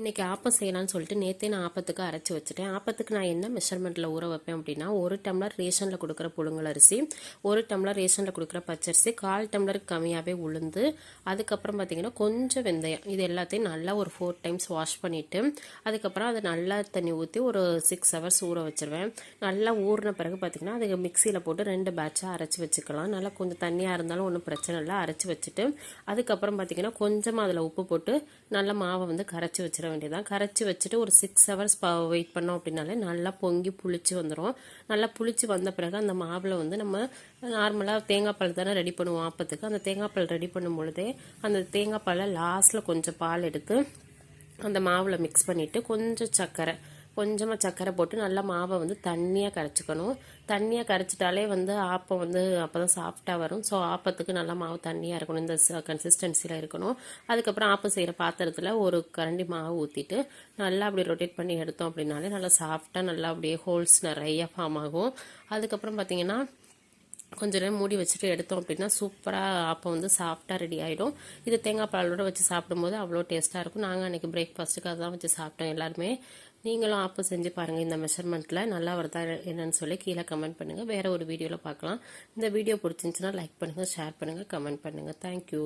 இன்றைக்கி ஆப்பம் செய்யலாம்னு சொல்லிட்டு நேற்றே நான் ஆப்பத்துக்கு அரைச்சி வச்சுட்டேன். ஆப்பத்துக்கு நான் என்ன மெஷர்மெண்ட்டில் ஊற வைப்பேன் அப்படின்னா ஒரு டம்ளர் ரேஷனில் கொடுக்குற புழுங்கல் அரிசி ஒரு டம்ளர் ரேஷனில் கொடுக்குற பச்சரிசி கால் டம்ளருக்கு கம்மியாகவே உளுந்து அதுக்கப்புறம் பார்த்திங்கன்னா கொஞ்சம் வெந்தயம். இது எல்லாத்தையும் நல்லா ஒரு ஃபோர் டைம்ஸ் வாஷ் பண்ணிவிட்டு அதுக்கப்புறம் அதை நல்லா தண்ணி ஊற்றி ஒரு சிக்ஸ் ஹவர்ஸ் ஊற வச்சுருவேன். நல்லா ஊறின பிறகு பார்த்திங்கன்னா அதுக்கு மிக்சியில் போட்டு ரெண்டு பேட்சாக அரைச்சி வச்சுக்கலாம். நல்லா கொஞ்சம் தண்ணியாக இருந்தாலும் ஒன்றும் பிரச்சனை இல்லை. அரைச்சி வச்சுட்டு அதுக்கப்புறம் பார்த்திங்கன்னா கொஞ்சமாக அதில் உப்பு போட்டு நல்லா மாவை வந்து கரைச்சி வச்சிட வேண்டியதான் கரைச்சி வச்சுட்டு ஒரு சிக்ஸ் ஹவர்ஸ் வெயிட் பண்ணோம் அப்படின்னாலே நல்லா பொங்கி புளிச்சு வந்துடும் நல்லா புளிச்சு வந்த பிறகு அந்த மாவில் வந்து நம்ம நார்மலாக தேங்காய் பால் தானே ரெடி பண்ணுவோம் ஆப்பத்துக்கு. அந்த தேங்காய் பால் ரெடி பண்ணும் பொழுதே அந்த தேங்காய் பாலை லாஸ்ட்டில் கொஞ்சம் பால் எடுத்து அந்த மாவில் மிக்ஸ் பண்ணிவிட்டு கொஞ்சம் சர்க்கரை கொஞ்சமாக சர்க்கரை போட்டு நல்லா மாவை வந்து தண்ணியாக கரைச்சிக்கணும். தண்ணியாக கரைச்சிட்டாலே வந்து ஆப்பம் வந்து அப்போ தான் சாஃப்டாக வரும். ஸோ ஆப்பத்துக்கு நல்லா மாவு தண்ணியாக இருக்கணும். இந்த கன்சிஸ்டன்சியில் இருக்கணும். அதுக்கப்புறம் ஆப்பம் செய்கிற பாத்திரத்தில் ஒரு கரண்டி மாவு ஊற்றிட்டு நல்லா அப்படி ரொட்டேட் பண்ணி எடுத்தோம் அப்படின்னாலே நல்லா சாஃப்டாக நல்லா அப்படியே ஹோல்ஸ் நிறைய ஃபார்ம் ஆகும். அதுக்கப்புறம் பார்த்திங்கன்னா கொஞ்ச நேரம் மூடி வச்சுட்டு எடுத்தோம் அப்படின்னா சூப்பராக அப்போ வந்து சாஃப்டாக ரெடி ஆகிடும் இது தேங்காய் பாலோட வச்சு சாப்பிடும்போது அவ்வளோ டேஸ்ட்டாக இருக்கும். நாங்கள் அன்றைக்கி பிரேக்ஃபாஸ்ட்டுக்கு அதான் வச்சு சாப்பிட்டோம் எல்லாருமே. நீங்களும் ஆப்பு செஞ்சு பாருங்கள் இந்த மெஷர்மெண்ட்டில் நல்லா வருதா என்னன்னு சொல்லி கீழே கமெண்ட் பண்ணுங்கள் வேறு ஒரு வீடியோவில் பார்க்கலாம். இந்த வீடியோ பிடிச்சிருந்துச்சுன்னா லைக் பண்ணுங்கள் ஷேர் பண்ணுங்கள் கமெண்ட் பண்ணுங்கள் தேங்க்யூ